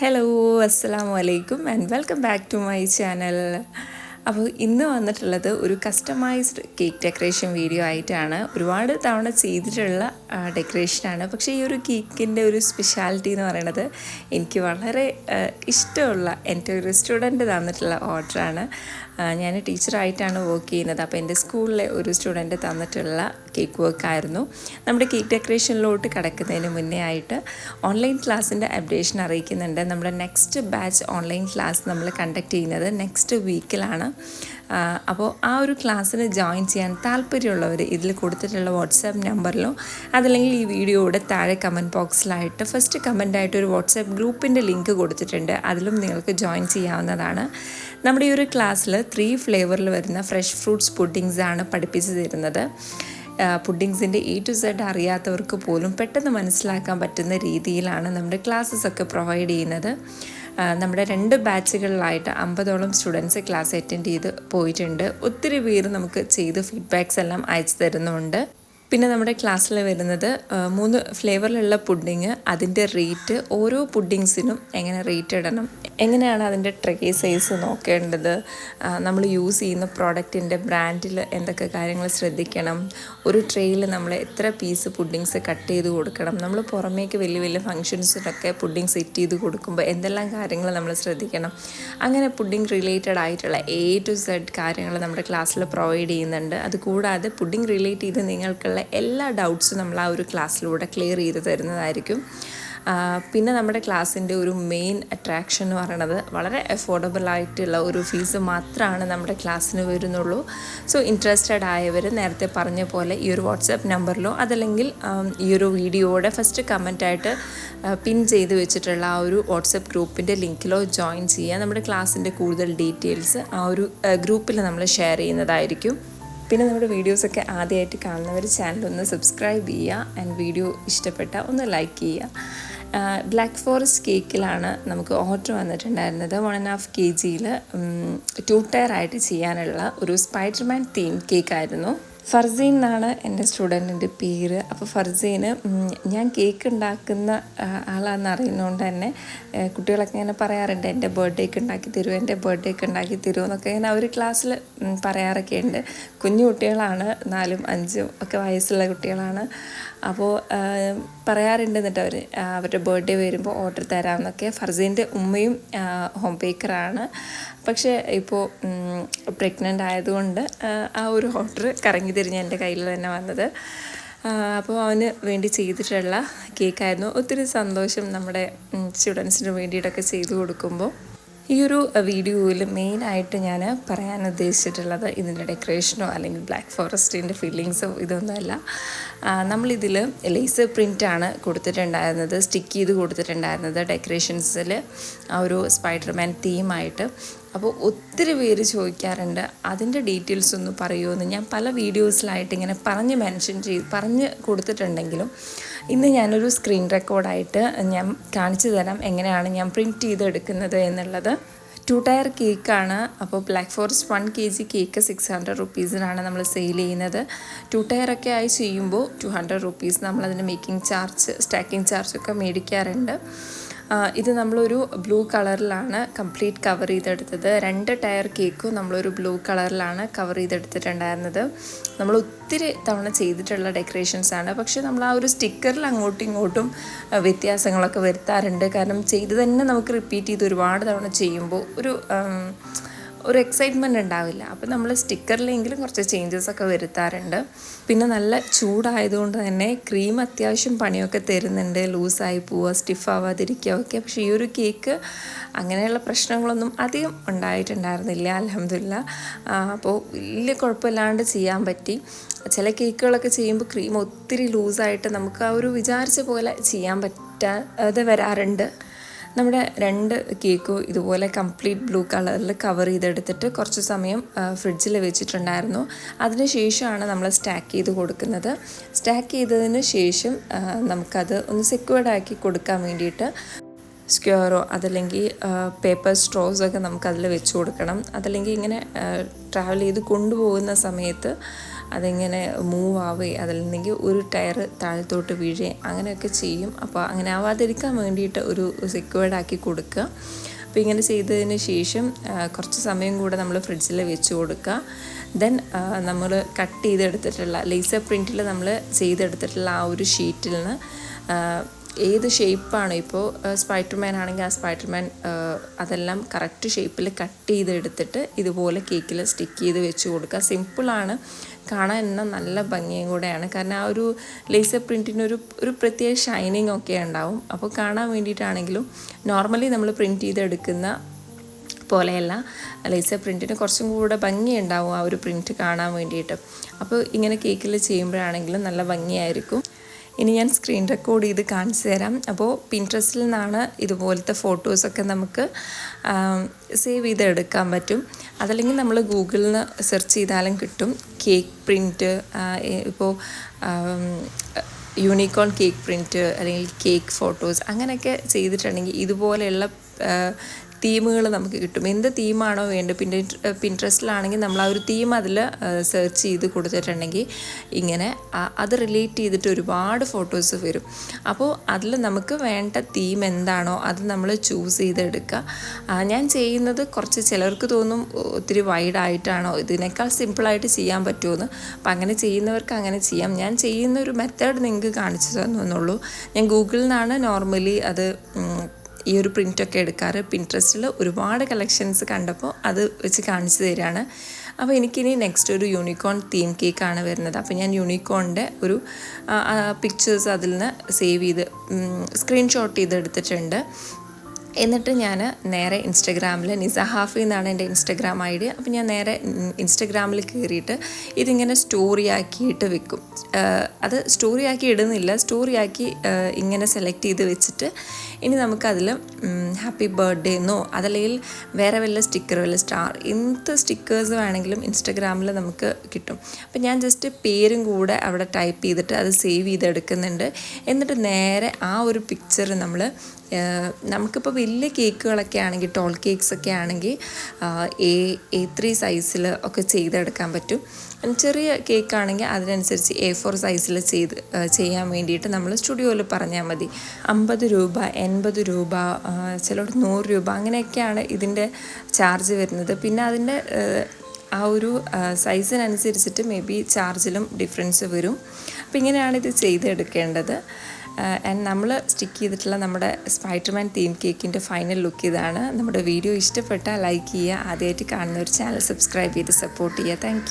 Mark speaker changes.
Speaker 1: Hello അസ്സാം വലൈക്കും and welcome back to my channel അപ്പോൾ ഇന്ന് വന്നിട്ടുള്ളത് ഒരു കസ്റ്റമൈസ്ഡ് കേക്ക് ഡെക്കറേഷൻ വീഡിയോ ആയിട്ടാണ്. ഒരുപാട് തവണ ചെയ്തിട്ടുള്ള ഡെക്കറേഷനാണ് പക്ഷേ ഈ ഒരു കേക്കിന്റെ ഒരു സ്പെഷ്യാലിറ്റി എന്ന് പറയുന്നത് എനിക്ക് വളരെ ഇഷ്ടമുള്ള എന്റെ ഒരു സ്റ്റുഡന്റ് തന്നിട്ടുള്ള ഓർഡറാണ് ഞാൻ ടീച്ചറായിട്ടാണ് വർക്ക് ചെയ്യുന്നത്. അപ്പോൾ എന്റെ സ്കൂളിലെ ഒരു സ്റ്റുഡന്റ് തന്നിട്ടുള്ള കേക്ക് വർക്കായിരുന്നു നമ്മുടെ കേക്ക് ഡെക്കറേഷനിലോട്ട് കിടക്കുന്നതിന് മുന്നേ ആയിട്ട് ഓൺലൈൻ ക്ലാസ്സിന്റെ അപ്ഡേഷൻ അറിയിക്കുന്നുണ്ട്. നമ്മുടെ നെക്സ്റ്റ് ബാച്ച് ഓൺലൈൻ ക്ലാസ് നമ്മൾ കണ്ടക്ട് ചെയ്യുന്നത് നെക്സ്റ്റ് വീക്കിലാണ് അപ്പോൾ ആ ഒരു ക്ലാസ്സിന് ജോയിൻ ചെയ്യാൻ താല്പര്യമുള്ളവർ ഇതിൽ കൊടുത്തിട്ടുള്ള വാട്സാപ്പ് നമ്പറിലോ അതല്ലെങ്കിൽ ഈ വീഡിയോയുടെ താഴെ കമന്റ് ബോക്സിലായിട്ട് ഫസ്റ്റ് കമന്റായിട്ട് ഒരു വാട്സാപ്പ് ഗ്രൂപ്പിന്റെ ലിങ്ക് കൊടുത്തിട്ടുണ്ട്. അതിലും നിങ്ങൾക്ക് ജോയിൻ ചെയ്യാവുന്നതാണ്. നമ്മുടെ ഈ ഒരു ക്ലാസ്സിൽ ത്രീ ഫ്ലേവറിൽ വരുന്ന ഫ്രഷ് ഫ്രൂട്ട്സ് പുഡിങ്സ് ആണ് പഠിപ്പിച്ചു തരുന്നത്. പുഡിങ്സിന്റെ എ ടു സെഡ് അറിയാത്തവർക്ക് പോലും പെട്ടെന്ന് മനസ്സിലാക്കാൻ പറ്റുന്ന രീതിയിലാണ് നമ്മുടെ ക്ലാസ്സസ് ഒക്കെ പ്രൊവൈഡ് ചെയ്യുന്നത്. നമ്മുടെ രണ്ട് ബാച്ചുകളിലായിട്ട് അമ്പതോളം സ്റ്റുഡൻസ് ക്ലാസ് അറ്റൻഡ് ചെയ്ത് പോയിട്ടുണ്ട്. ഒത്തിരി പേര് നമുക്ക് ചെയ്ത് ഫീഡ്ബാക്സ് എല്ലാം അയച്ചു തരുന്നുണ്ട് പിന്നെ നമ്മുടെ ക്ലാസ്സിൽ വരുന്നത് മൂന്ന് ഫ്ലേവറിലുള്ള പുഡിങ് അതിന്റെ റേറ്റ് ഓരോ പുഡിങ്സിനും എങ്ങനെ റേറ്റ് ഇടണം എങ്ങനെയാണ് അതിന്റെ ട്രേ സൈസ് നോക്കേണ്ടത്? നമ്മൾ യൂസ് ചെയ്യുന്ന പ്രോഡക്റ്റിന്റെ ബ്രാൻഡിൽ എന്തൊക്കെ കാര്യങ്ങൾ ശ്രദ്ധിക്കണം? ഒരു ട്രേയിൽ നമ്മൾ എത്ര പീസ് പുഡിങ്സ് കട്ട് ചെയ്ത് കൊടുക്കണം? നമ്മൾ പുറമേക്ക് വലിയ വലിയ ഫങ്ഷൻസിനൊക്കെ പുഡിങ് സെറ്റ് ചെയ്ത് കൊടുക്കുമ്പോൾ എന്തെല്ലാം കാര്യങ്ങൾ നമ്മൾ ശ്രദ്ധിക്കണം? അങ്ങനെ പുഡിങ് റിലേറ്റഡ് ആയിട്ടുള്ള എ ടു സെഡ് കാര്യങ്ങൾ നമ്മുടെ ക്ലാസ്സിൽ പ്രൊവൈഡ് ചെയ്യുന്നുണ്ട്. അതുകൂടാതെ പുഡിങ് റിലേറ്റ് ചെയ്ത് നിങ്ങൾക്കുള്ള എല്ലാ ഡൗട്ട്സും നമ്മൾ ആ ഒരു ക്ലാസ്സിലൂടെ ക്ലിയർ ചെയ്ത് തരുന്നതായിരിക്കും. പിന്നെ നമ്മുടെ ക്ലാസ്സിന്റെ ഒരു മെയിൻ അട്രാക്ഷൻ എന്ന് പറയുന്നത് വളരെ അഫോർഡബിൾ ആയിട്ടുള്ള ഒരു ഫീസ് മാത്രമാണ് നമ്മുടെ ക്ലാസ്സിന് വരുന്നുള്ളൂ. സോ ഇൻട്രസ്റ്റഡ് ആയവർ നേരത്തെ പറഞ്ഞ പോലെ ഈ ഒരു വാട്സാപ്പ് നമ്പറിലോ അതല്ലെങ്കിൽ ഈ ഒരു വീഡിയോയുടെ ഫസ്റ്റ് കമന്റായിട്ട് പിൻ ചെയ്ത് വെച്ചിട്ടുള്ള ആ ഒരു വാട്സപ്പ് ഗ്രൂപ്പിന്റെ ലിങ്കിലോ ജോയിൻ ചെയ്യുക. നമ്മുടെ ക്ലാസ്സിന്റെ കൂടുതൽ ഡീറ്റെയിൽസ് ആ ഒരു ഗ്രൂപ്പിൽ നമ്മൾ ഷെയർ ചെയ്യുന്നതായിരിക്കും. പിന്നെ നമ്മുടെ വീഡിയോസൊക്കെ ആദ്യമായിട്ട് കാണുന്നവർ ചാനൽ ഒന്ന് സബ്സ്ക്രൈബ് ചെയ്യുക. ആൻഡ് വീഡിയോ ഇഷ്ടപ്പെട്ട ഒന്ന് ലൈക്ക് ചെയ്യുക. ബ്ലാക്ക് ഫോറസ്റ്റ് കേക്കിലാണ് നമുക്ക് ഓർഡർ വന്നിട്ടുണ്ടായിരുന്നത്. വൺ ആൻഡ് ഹാഫ് കെ ജിയിൽ ടു ടയർ ആയിട്ട് ചെയ്യാനുള്ള ഒരു സ്പൈഡർമാൻ തീം കേക്കായിരുന്നു ഫർസീൻ എന്നാണ് എന്റെ സ്റ്റുഡന്റിന്റെ പേര്. അപ്പോൾ ഫർസീന് ഞാൻ കേക്ക് ഉണ്ടാക്കുന്ന ആളാണെന്ന് അറിയുന്നതുകൊണ്ട് തന്നെ കുട്ടികളൊക്കെ ഇങ്ങനെ പറയാറുണ്ട് എന്റെ ബർത്ത്ഡേക്ക് ഉണ്ടാക്കി തരുമോ എന്റെ ബർത്ത്ഡേക്ക് ഉണ്ടാക്കി തരുമോ എന്നൊക്കെ ഇങ്ങനെ ഒരു ക്ലാസ്സിൽ പറയാറൊക്കെ ഉണ്ട് കുഞ്ഞു കുട്ടികളാണ് നാലും അഞ്ചും ഒക്കെ വയസ്സുള്ള കുട്ടികളാണ്. അപ്പോൾ പറയാറുണ്ട് എന്നിട്ട് അവർ അവരുടെ ബർത്ത്ഡേ വരുമ്പോൾ ഓർഡർ തരാമെന്നൊക്കെ. ഫർസീന്റെ ഉമ്മയും ഹോം ബേക്കറാണ് പക്ഷേ ഇപ്പോൾ പ്രഗ്നന്റ് ആയതുകൊണ്ട് ആ, ഒരു ഓർഡർ കറങ്ങി തിരിഞ്ഞ് എന്റെ കയ്യിൽ തന്നെ വന്നത്. അപ്പോൾ അവന് വേണ്ടി ചെയ്തിട്ടുള്ള കേക്കായിരുന്നു ഒത്തിരി സന്തോഷം നമ്മുടെ സ്റ്റുഡൻസിന് വേണ്ടിയിട്ടൊക്കെ ചെയ്തു കൊടുക്കുമ്പോൾ ഈ ഒരു വീഡിയോയിൽ മെയിനായിട്ട് ഞാൻ പറയാൻ ഉദ്ദേശിച്ചിട്ടുള്ളത് ഇതിന്റെ ഡെക്കറേഷനോ അല്ലെങ്കിൽ ബ്ലാക്ക് ഫോറസ്റ്റിന്റെ ഫീലിങ്സോ ഇതൊന്നുമല്ല. നമ്മളിതിൽ ലേസർ പ്രിന്റാണ് കൊടുത്തിട്ടുണ്ടായിരുന്നത് സ്റ്റിക്ക് ചെയ്ത് കൊടുത്തിട്ടുണ്ടായിരുന്നത് ഡെക്കറേഷൻസിൽ ആ ഒരു സ്പൈഡർമാൻ തീമായിട്ട്. അപ്പോൾ ഒത്തിരി പേര് ചോദിക്കാറുണ്ട് അതിന്റെ ഡീറ്റെയിൽസ് ഒന്ന് പറയുമെന്ന് ഞാൻ പല വീഡിയോസിലായിട്ട് ഇങ്ങനെ പറഞ്ഞ് മെൻഷൻ ചെയ്ത് പറഞ്ഞ് കൊടുത്തിട്ടുണ്ടെങ്കിലും ഇന്ന് ഞാനൊരു സ്ക്രീൻ റെക്കോർഡായിട്ട് ഞാൻ കാണിച്ചു തരാം എങ്ങനെയാണ് ഞാൻ പ്രിന്റ് ചെയ്തെടുക്കുന്നത് എന്നുള്ളത്. ടു ടയർ കേക്കാണ് അപ്പോൾ black forest one K G cake six hundred റുപ്പീസിനാണ് നമ്മൾ സെയിൽ ചെയ്യുന്നത്. ടു ടയർ ഒക്കെ ആയി ചെയ്യുമ്പോൾ ടു ഹൺഡ്രഡ് റുപ്പീസ് നമ്മളതിന്റെ മേക്കിംഗ് ചാർജ് സ്റ്റാക്കിംഗ് ചാർജൊക്കെ മേടിക്കാറുണ്ട്. ഇത് നമ്മളൊരു ബ്ലൂ കളറിലാണ് കംപ്ലീറ്റ് കവർ ചെയ്തെടുത്തത്. രണ്ട് ടയർ കേക്കും നമ്മളൊരു ബ്ലൂ കളറിലാണ് കവർ ചെയ്തെടുത്തിട്ടുണ്ടായിരുന്നത്. നമ്മൾ ഒത്തിരി തവണ ചെയ്തിട്ടുള്ള ഡെക്കറേഷൻസ് ആണ്. പക്ഷേ നമ്മൾ ആ ഒരു സ്റ്റിക്കറിൽ അങ്ങോട്ടും ഇങ്ങോട്ടും വ്യത്യാസങ്ങളൊക്കെ വരുത്താറുണ്ട്. കാരണം ചെയ്ത് തന്നെ നമുക്ക് റിപ്പീറ്റ് ചെയ്ത് ഒരുപാട് തവണ ചെയ്യുമ്പോൾ ഒരു ഒരു എക്സൈറ്റ്മെന്റ് ഉണ്ടാവില്ല. അപ്പോൾ നമ്മൾ സ്റ്റിക്കറിലെങ്കിലും കുറച്ച് ചേഞ്ചസ് ഒക്കെ വരുത്താറുണ്ട്. പിന്നെ നല്ല ചൂടായതുകൊണ്ട് തന്നെ ക്രീം അത്യാവശ്യം പണിയൊക്കെ തരുന്നുണ്ട്. ലൂസായി പോവുക സ്റ്റിഫ് ആവാതിരിക്കുക ഒക്കെ. പക്ഷേ ഈ ഒരു കേക്ക് അങ്ങനെയുള്ള പ്രശ്നങ്ങളൊന്നും അധികം ഉണ്ടായിട്ടുണ്ടായിരുന്നില്ല അലഹമില്ല അപ്പോൾ വലിയ കുഴപ്പമില്ലാണ്ട് ചെയ്യാൻ പറ്റി. ചില കേക്കുകളൊക്കെ ചെയ്യുമ്പോൾ ക്രീം ഒത്തിരി ലൂസായിട്ട് നമുക്ക് ആ ഒരു വിചാരിച്ച പോലെ ചെയ്യാൻ പറ്റാതെ വരാറുണ്ട്. നമ്മുടെ രണ്ട് കേക്കും ഇതുപോലെ കംപ്ലീറ്റ് ബ്ലൂ കളറിൽ കവർ ചെയ്തെടുത്തിട്ട് കുറച്ച് സമയം ഫ്രിഡ്ജിൽ വെച്ചിട്ടുണ്ടായിരുന്നു. അതിന് ശേഷമാണ് നമ്മൾ സ്റ്റാക്ക് ചെയ്ത് കൊടുക്കുന്നത്. സ്റ്റാക്ക് ചെയ്തതിന് ശേഷം നമുക്കത് ഒന്ന് സെക്യൂർഡ് ആക്കി കൊടുക്കാൻ വേണ്ടിയിട്ട് സ്ക്വയറോ അതല്ലെങ്കിൽ പേപ്പർ സ്ട്രോസ് ഒക്കെ നമുക്കതിൽ വെച്ച് കൊടുക്കണം. അതല്ലെങ്കിൽ ഇങ്ങനെ ട്രാവൽ ചെയ്ത് കൊണ്ടുപോകുന്ന സമയത്ത് അതിങ്ങനെ മൂവ് ആവുകയും അതിൽ നിന്നെങ്കിൽ ഒരു ടയർ താഴത്തോട്ട് വീഴുകയും അങ്ങനെയൊക്കെ ചെയ്യും. അപ്പോൾ അങ്ങനെ ആവാതിരിക്കാൻ വേണ്ടിയിട്ട് ഒരു സെക്യൂർഡ് ആക്കി കൊടുക്കുക. അപ്പോൾ ഇങ്ങനെ ചെയ്തതിന് ശേഷം കുറച്ച് സമയം കൂടെ നമ്മൾ ഫ്രിഡ്ജിൽ വെച്ച് കൊടുക്കുക. ദെൻ നമ്മൾ കട്ട് ചെയ്തെടുത്തിട്ടുള്ള ലേസർ പ്രിന്റിൽ നമ്മൾ ചെയ്തെടുത്തിട്ടുള്ള ആ ഒരു ഷീറ്റിൽ നിന്ന് ഏത് ഷേപ്പാണ് ഇപ്പോൾ സ്പൈഡർമാൻ ആണെങ്കിൽ ആ സ്പൈഡർമാൻ അതെല്ലാം കറക്റ്റ് ഷേപ്പിൽ കട്ട് ചെയ്തെടുത്തിട്ട് ഇതുപോലെ കേക്കിൽ സ്റ്റിക്ക് ചെയ്ത് വെച്ച് കൊടുക്കുക. സിമ്പിളാണ് കാണാൻ എന്ന നല്ല ഭംഗിയും കൂടെയാണ്. കാരണം ആ ഒരു ലേസർ പ്രിന്റിന് ഒരു ഒരു പ്രത്യേക ഷൈനിങ് ഒക്കെ ഉണ്ടാവും. അപ്പോൾ കാണാൻ വേണ്ടിയിട്ടാണെങ്കിലും നോർമലി നമ്മൾ പ്രിന്റ് ചെയ്തെടുക്കുന്ന പോലെയല്ല ലേസർ പ്രിന്റിന് കുറച്ചും കൂടെ ഭംഗിയുണ്ടാവും ആ ഒരു പ്രിന്റ് കാണാൻ വേണ്ടിയിട്ട്. അപ്പോൾ ഇങ്ങനെ കേക്കിൽ ചെയ്യുമ്പോഴാണെങ്കിലും നല്ല ഭംഗിയായിരിക്കും. ഇനി ഞാൻ സ്ക്രീൻ റെക്കോർഡ് ചെയ്ത് കാണിച്ചു തരാം. അപ്പോൾ പിൻട്രസ്റ്റിൽ നിന്നാണ് ഇതുപോലത്തെ ഫോട്ടോസൊക്കെ നമുക്ക് സേവ് ചെയ്ത് എടുക്കാൻ പറ്റും. അതല്ലെങ്കിൽ നമ്മൾ ഗൂഗിളിൽ നിന്ന് സെർച്ച് ചെയ്താലും കിട്ടും. കേക്ക് പ്രിന്റ് ഇപ്പോൾ യൂണിക്കോൺ കേക്ക് പ്രിന്റ് അല്ലെങ്കിൽ കേക്ക് ഫോട്ടോസ് അങ്ങനെയൊക്കെ ചെയ്തിട്ടുണ്ടെങ്കിൽ ഇതുപോലെയുള്ള തീമുകൾ നമുക്ക് കിട്ടും. എന്ത് തീമാണോ വേണ്ടത്? പിന്നെ പിൻട്രസ്റ്റിലാണെങ്കിൽ നമ്മൾ ആ ഒരു തീം അതിൽ സെർച്ച് ചെയ്ത് കൊടുത്തിട്ടുണ്ടെങ്കിൽ ഇങ്ങനെ അത് റിലേറ്റ് ചെയ്തിട്ട് ഒരുപാട് ഫോട്ടോസ് വരും. അപ്പോൾ അതിൽ നമുക്ക് വേണ്ട തീം എന്താണോ അത് നമ്മൾ ചൂസ് ചെയ്തെടുക്കുക. ഞാൻ ചെയ്യുന്നത് കുറച്ച് ചിലർക്ക് തോന്നും ഒത്തിരി വൈഡായിട്ടാണോ ഇതിനേക്കാൾ സിമ്പിളായിട്ട് ചെയ്യാൻ പറ്റുമെന്ന്. അപ്പം അങ്ങനെ ചെയ്യുന്നവർക്ക് അങ്ങനെ ചെയ്യാം. ഞാൻ ചെയ്യുന്ന ഒരു മെത്തേഡ് നിങ്ങൾക്ക് കാണിച്ചു തന്നുള്ളൂ ഞാൻ ഗൂഗിളിൽ നിന്നാണ് നോർമലി അത് ഈ ഒരു പ്രിന്റൊക്കെ എടുക്കാറ്. പിൻട്രസ്റ്റിൽ ഒരുപാട് കളക്ഷൻസ് കണ്ടപ്പോൾ അത് വെച്ച് കാണിച്ചു തരികയാണ് അപ്പോൾ എനിക്കിനി നെക്സ്റ്റ് ഒരു യൂണിക്കോൺ തീം കേക്കാണ് വരുന്നത്. അപ്പോൾ ഞാൻ യൂണിക്കോണിന്റെ ഒരു പിക്ചേഴ്സ് അതിൽ നിന്ന് സേവ് ചെയ്ത് സ്ക്രീൻഷോട്ട് ചെയ്ത് എടുത്തിട്ടുണ്ട് എന്നിട്ട് ഞാൻ നേരെ ഇൻസ്റ്റഗ്രാമിൽ നിസ ഹാഫി എന്നാണ് എന്റെ ഇൻസ്റ്റഗ്രാം ഐ ഡി. അപ്പോൾ ഞാൻ നേരെ ഇൻസ്റ്റഗ്രാമിൽ കയറിയിട്ട് ഇതിങ്ങനെ സ്റ്റോറി ആക്കിയിട്ട് വെക്കും. അത് സ്റ്റോറി ആക്കി ഇടുന്നില്ല. സ്റ്റോറി ആക്കി ഇങ്ങനെ സെലക്ട് ചെയ്ത് വെച്ചിട്ട് ഇനി നമുക്കതിൽ ഹാപ്പി ബർത്ത്ഡേ എന്നോ അതല്ലെങ്കിൽ വേറെ വല്ല സ്റ്റിക്കർ വല്ല സ്റ്റാർ എന്ത് സ്റ്റിക്കേഴ്സ് വേണമെങ്കിലും ഇൻസ്റ്റഗ്രാമിൽ നമുക്ക് കിട്ടും. അപ്പം ഞാൻ ജസ്റ്റ് പേരും കൂടെ അവിടെ ടൈപ്പ് ചെയ്തിട്ട് അത് സേവ് ചെയ്തെടുക്കുന്നുണ്ട്. എന്നിട്ട് നേരെ ആ ഒരു പിക്ചർ നമ്മൾ നമുക്കിപ്പോൾ വലിയ കേക്കുകളൊക്കെ ആണെങ്കിൽ ടോൾ കേക്ക്സ് ഒക്കെ ആണെങ്കിൽ എ എ ത്രീ സൈസിൽ ഒക്കെ ചെയ്തെടുക്കാൻ പറ്റും. ചെറിയ കേക്ക് ആണെങ്കിൽ അതിനനുസരിച്ച് എ ഫോർ സൈസിൽ ചെയ്ത് ചെയ്യാൻ വേണ്ടിയിട്ട് നമ്മൾ സ്റ്റുഡിയോയിൽ പറഞ്ഞാൽ മതി. അമ്പത് രൂപ എൺപത് രൂപ ചിലവിടെ നൂറ് രൂപ അങ്ങനെയൊക്കെയാണ് ഇതിന്റെ ചാർജ് വരുന്നത്. പിന്നെ അതിന്റെ ആ, ഒരു സൈസിനനുസരിച്ചിട്ട് മേ ബി ചാർജിലും ഡിഫറൻസ് വരും. അപ്പോൾ ഇങ്ങനെയാണ് ഇത് ചെയ്തെടുക്കേണ്ടത്. ആൻഡ് നമ്മൾ സ്റ്റിക്ക് ചെയ്തിട്ടുള്ള നമ്മുടെ സ്പൈഡർമാൻ തീം കേക്കിന്റെ ഫൈനൽ ലുക്ക് ഇതാണ്. നമ്മുടെ വീഡിയോ ഇഷ്ടപ്പെട്ടാൽ ലൈക്ക് ചെയ്യുക ആദ്യമായിട്ട് കാണുന്ന ഒരു ചാനൽ സബ്സ്ക്രൈബ് ചെയ്ത് സപ്പോർട്ട് ചെയ്യുക. താങ്ക്